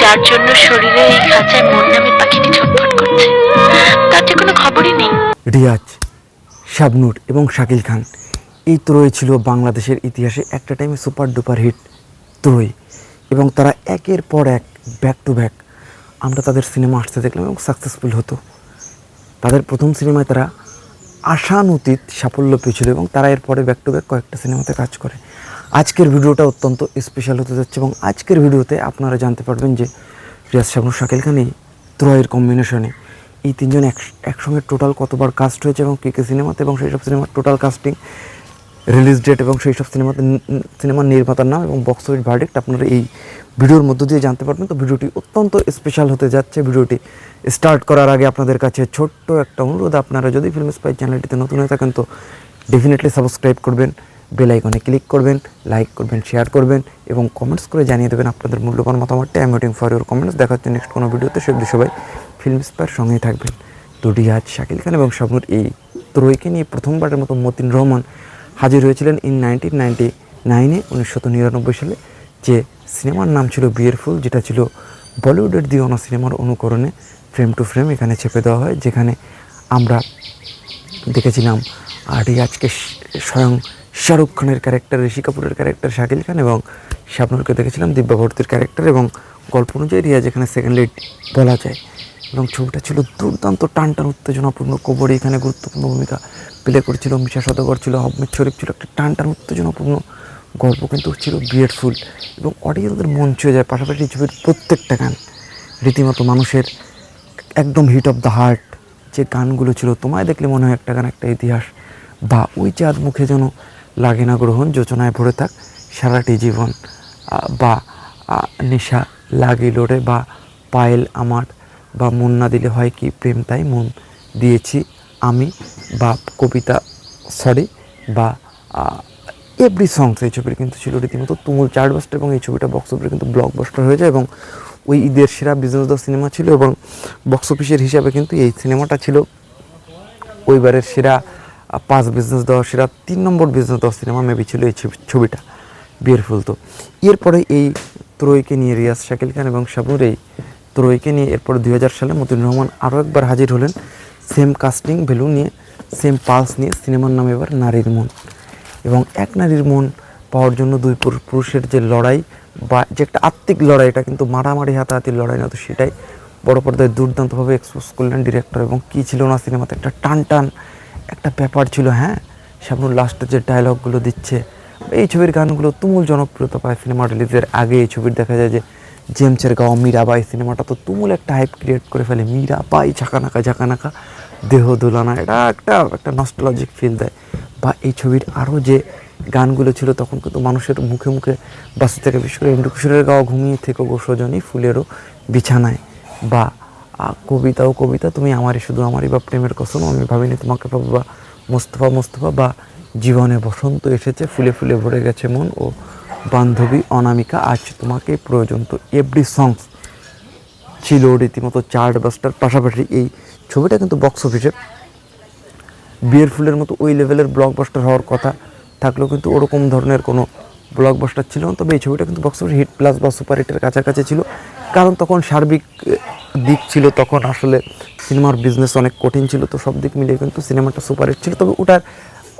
যার জন্য শরীরে এই খাঁচায় মন নামে পাখিটি ছটফট করছে। তার কোনো খবরই নেই। রিয়াজ, শাবনুর এবং শাকিল খান, এই ত্রয় ছিল বাংলাদেশের ইতিহাসে একটা টাইমে সুপার ডুপার হিট ত্রয়। এবং তারা একের পর এক ব্যাক টু ব্যাক আমরা তাদের সিনেমা আসতে দেখলাম এবং সাকসেসফুল হতো। তাদের প্রথম সিনেমায় তারা আশানুতীত সাফল্য পেয়েছিল এবং তারা এরপরে ব্যাক টু ব্যাক কয়েকটা সিনেমাতে কাজ করে। আজকের ভিডিওটা অত্যন্ত স্পেশাল হতে যাচ্ছে এবং আজকের ভিডিওতে আপনারা জানতে পারবেন যে রিয়াজ শাবনুর শাকিল খান ত্রয়ের কম্বিনেশনে এই তিনজন এক, একসঙ্গে টোটাল কতবার কাস্ট হয়েছে এবং কে কে সিনেমাতে এবং সেই সব সিনেমার টোটাল কাস্টিং রিলিজ ডেট এবং সেই সব সিনেমাতে সিনেমার নির্মাতার নাম এবং বক্স অফিস ভার্ডিক্ট আপনারা এই ভিডিওর মধ্য দিয়ে জানতে পারবেন। তো ভিডিওটি অত্যন্ত স্পেশাল হতে যাচ্ছে। ভিডিওটি স্টার্ট করার আগে আপনাদের কাছে ছোট্ট একটা অনুরোধ। আপনারা যদি ফিল্ম স্পাই চ্যানেলটিতে নতুন হয়ে থাকেন, তো ডেফিনেটলি সাবস্ক্রাইব করবেন। বেল ক্লিক করবেন লাইক করবেন শেয়ার করবেন এবং কমেন্টস করে জানিয়ে দেবেন আপনাদের মূল্যবান মতামতটা। I waiting for your comments দেখা হচ্ছে নেক্সট কোনো ভিডিওতে সে সবাই ফিল্ম স্পাইয়ের সঙ্গেই থাকবেন। তো রিয়াজ শাকিল খান এবং শাবনুর এই ত্রয়কে নিয়ে প্রথমবারের মতো মতিন রহমান হাজির হয়েছিলেন ইন নাইনটিন নাইনটি নাইনে উনিশশো নিরানব্বই সালে। যে সিনেমার নাম ছিল বিয়ের ফুল, যেটা ছিল বলিউডের দিওয়ানা সিনেমার অনুকরণে ফ্রেম টু ফ্রেম এখানে চেপে দেওয়া হয়, যেখানে আমরা দেখেছিলাম আর রিয়াজকে স্বয়ং শাহরুখ খানের ক্যারেক্টার ঋষি কাপুরের ক্যারেক্টার শাকিল খান এবং শাবনুরকে দেখেছিলাম, দিব্যাভর্তির ক্যারেক্টার এবং গল্প অনুযায়ী রিয়াজ এখানে সেকেন্ড লিড বলা যায়। এবং ছবিটা ছিল দুর্দান্ত টান টান উত্তেজনাপূর্ণ কবরী এখানে গুরুত্বপূর্ণ ভূমিকা প্লে করেছিল, মিশা সদগর ছিল হবমিদ শরীফ ছিল, একটা টান টান উত্তেজনাপূর্ণ গল্প কিন্তু ছিল বিউটিফুল এবং অডিয়েন্সদের মন ছুঁয়ে যায়। পাশাপাশি ছবির প্রত্যেকটা গান রীতিমতো মানুষের একদম হিট অফ দ্য হার্ট যে গানগুলো ছিল, তোমায় দেখলে মনে হয় একটা গান, একটা ইতিহাস। বা ওই চাঁদ মুখে যেন লাগে না গ্রহণ যোচনায় ভরে থাক। সারাটি জীবন বা নেশা লাগিল রে, বা, পায়েল আমার, বা, মন না দিলে হয় কি প্রেম? তাই মন দিয়েছি আমি, বা, কবিতা সরি বা এভরি সংস এই ছবির কিন্তু ছিল রীতিমতো তুমুল চার্টবাস্টার এবং এই ছবিটা বক্স অফিসে কিন্তু ব্লকবাস্টার হয়ে যায় এবং ওই ঈদের সেরা বিজনেস দা সিনেমা ছিল এবং বক্স অফিসের হিসাবে কিন্তু এই সিনেমাটা ছিল ওইবারের সেরা পাঁচ বিজনেস দেওয়া সেরা তিন নম্বর বিজনেস দেওয়া সিনেমা মেবি ছিল এই ছবি- ছবিটা, বিয়ের ফুল তো। এরপরে এই ত্রয়ীকে নিয়ে রিয়াজ শাকিল খান এবং শাবনুর এই ত্রয়ীকে নিয়ে এরপর দুই হাজার সালে মতিন রহমান আরও একবার হাজির হলেন। সেম কাস্টিং ভ্যালু নিয়ে সেম পালস নিয়ে সিনেমার নাম এবার নারীর মন। এবং এক নারীর মন পাওয়ার জন্য দুই পুরুষ- পুরুষের যে লড়াই বা যে একটা আত্মিক লড়াই, এটা কিন্তু মারামারি হাতাহাতির লড়াই না, তো সেটাই বড় পর্দায় দুর্দান্তভাবে এক্সপোজ করলেন ডিরেক্টর এবং কী ছিল না সিনেমাতে একটা টান টান একটা ব্যাপার ছিল হ্যাঁ? শাবনুর লাস্টে যে ডায়লগগুলো দিচ্ছে, এই ছবির গানগুলো তুমুল জনপ্রিয়তা পায় সিনেমা রিলিজের আগে এই ছবির দেখা যায় যে, জেমসের গাওয়া মীরাবাই সিনেমাটা তো তুমুল একটা হাইপ ক্রিয়েট করে ফেলে। মীরাবাই ঝাঁকানাকা ঝাঁকানাকা, দেহ দোলানা, এটা একটা একটা নস্টালজিক ফিল দেয়। বা এই ছবির আরও যে গানগুলো ছিল, তখন কিন্তু মানুষের মুখে মুখে বাসে থেকে বিশেষ করে ইন্দ্র কিশোরের গাওয়া ঘুমিয়ে থেকে গো সজনী ফুলেরও বিছানায় বা কবিতা ও কবিতা, তুমি আমারই শুধু আমারই বা প্রেমের কসম, আমি ভাবিনি তোমাকে পাবো বা মোস্তফা মোস্তফা বা জীবনে বসন্ত এসেছে, ফুলে ফুলে ভরে গেছে মন ও বান্ধবী অনামিকা, আজ তোমাকে প্রয়োজন তো এভরি সংস ছিল রীতিমতো চার্ট বাস্টার পাশাপাশি এই ছবিটা কিন্তু বক্স অফিসে বিয়ের ফুলের মতো ওই লেভেলের ব্লকবাস্টার হওয়ার কথা থাকলেও কিন্তু ওরকম ধরনের কোনো ব্লকবাস্টার ছিল না, তবে এই ছবিটা কিন্তু বক্স অফিস হিট প্লাস বা সুপার হিটের কাছাকাছি ছিল। কারণ তখন সার্বিক দিক ছিল তখন আসলে সিনেমার বিজনেস অনেক কঠিন ছিল, তো সব দিক মিলিয়ে কিন্তু সিনেমাটা সুপারহিট ছিল। তবে ওটার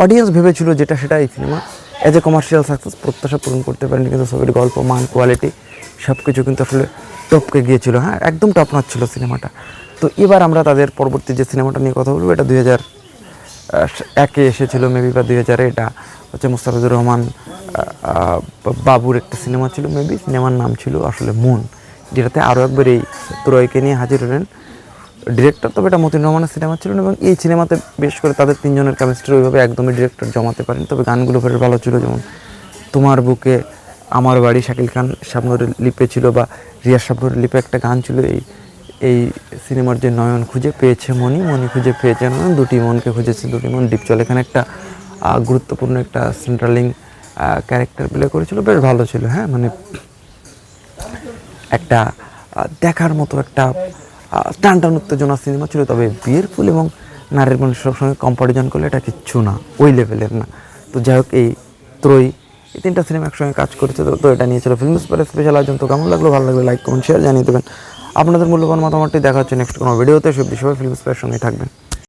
অডিয়েন্স ভেবেছিল যেটা সেটা এই cinema as a commercial success প্রত্যাশা পূরণ করতে পারেনি কিন্তু ছবির গল্প, মান কোয়ালিটি সব কিছু কিন্তু আসলে টপকে গিয়েছিল। হ্যাঁ একদম টপ ছিল সিনেমাটা। তো এবার আমরা তাদের পরবর্তী যে সিনেমাটা নিয়ে কথা বলব, এটা দুই হাজার একে এসেছিল মেবি বা দুই হাজারে এটা। হচ্ছে মুস্তাফিজুর রহমান বাবুর একটা সিনেমা ছিল মেবি সিনেমার নাম ছিল আসলে মন যেটাতে আরও একবার এই ত্রয়কে নিয়ে হাজির হলেন। ডিরেক্টর তবে এটা মতিন রহমানের সিনেমা ছিল এবং এই সিনেমাতে বেশ করে তাদের তিনজনের কেমিস্ট্রি ওইভাবে একদমই ডিরেক্টর জমাতে পারেন। তবে গানগুলো বেশ ভালো ছিল, যেমন তোমার বুকে আমার বাড়ি শাকিল খান শাবনুর লিপে ছিল বা রিয়া শাবনুর লিপে একটা গান ছিল, এই এই সিনেমার যে নয়ন খুঁজে পেয়েছে মনি মনি খুঁজে পেয়েছে নয়ন, দুটি মনকে খুঁজেছে দুটি মন। ডিপ চল এখানে একটা গুরুত্বপূর্ণ একটা সেন্ট্রালিং ক্যারেক্টার প্লে করেছিল, বেশ ভালো ছিল হ্যাঁ মানে একটা দেখার মতো একটা টান উত্তেজনা সিনেমা ছিল। তবে বিয়ের ফুল এবং নারীর মানুষের সঙ্গে কম্পারিজন করলে এটা কিচ্ছু না, ওই লেভেলের না। তো যাই হোক, এই ত্রয়ী, এই তিনটা সিনেমা একসঙ্গে কাজ করেছে তো এটা নিয়ে ছিল ফিল্ম স্পেয়ার স্পেশাল আয়োজন। তো কেমন লাগল? ভালো লাগলে লাইক কমেন্ট শেয়ার জানিয়ে দেবেন। আপনাদের মূল্যবান মতামতটি দেখা হচ্ছে নেক্সট কোনো ভিডিওতে সব বিষয়ে ফিল্ম স্পেয়ার সঙ্গে থাকবেন।